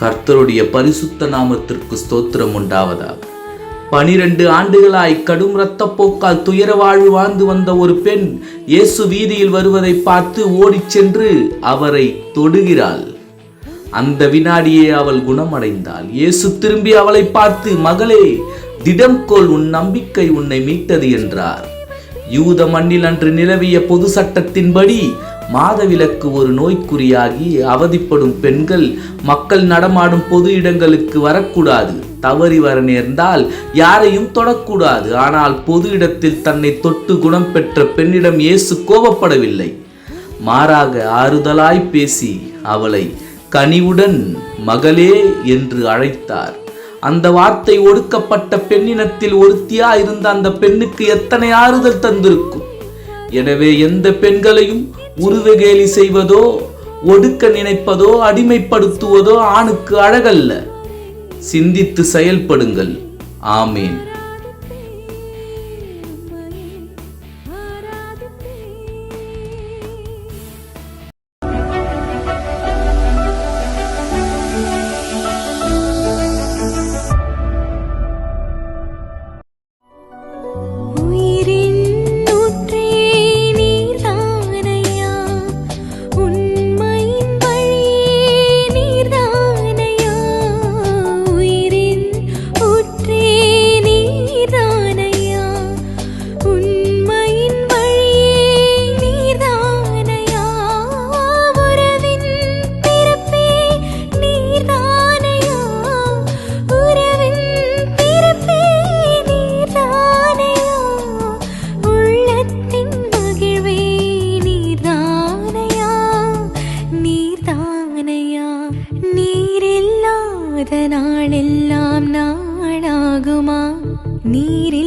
கர்த்தருடைய பரிசுத்த நாமத்திற்கு ஸ்தோத்திரம் உண்டாவதாக. பனிரெண்டு ஆண்டுகளாய் கடும் இரத்தப்போக்கால் துயர வாழ்வு வாழ்ந்து வந்த ஒரு பெண் இயேசு வீதியில் வருவதை பார்த்து ஓடிச் சென்று அவரை தொடுகிறாள். அந்த வினாடியே அவள் குணமடைந்தாள். இயேசு திரும்பி அவளை பார்த்து மகளே திடம் கொள் உன் நம்பிக்கை உன்னை மீட்டது என்றார். யூத மண்ணில் அன்று நிலவிய பொது சட்டத்தின்படி மாதவிலக்கு ஒரு நோய்க்குறியாகி அவதிப்படும் பெண்கள் மக்கள் நடமாடும் பொது இடங்களுக்கு வரக்கூடாது. தவறி வர நேர்ந்தால் யாரையும் தொடக்கூடாது. ஆனால் பொது இடத்தில் தன்னை தொட்டு குணம் பெற்ற பெண்ணிடம் இயேசு கோபப்படவில்லை. மாறாக ஆறுதலாய் பேசி அவளை கனிவுடன் மகளே என்று அழைத்தார். அந்த வார்த்தை ஒடுக்கப்பட்ட பெண்ணினத்தில் ஒருத்தியா இருந்த அந்த பெண்ணுக்கு எத்தனை ஆறுதல் தந்திருக்கும்? எனவே எந்த பெண்களையும் உருவகேலி செய்வதோ ஒடுக்க நினைப்பதோ அடிமைப்படுத்துவதோ ஆணுக்கு அழகல்ல. சிந்தித்து செயல்படுங்கள். ஆமேன். നീരില്ലാതെ നാളെല്ലാം നാളാകുമാ. നീരി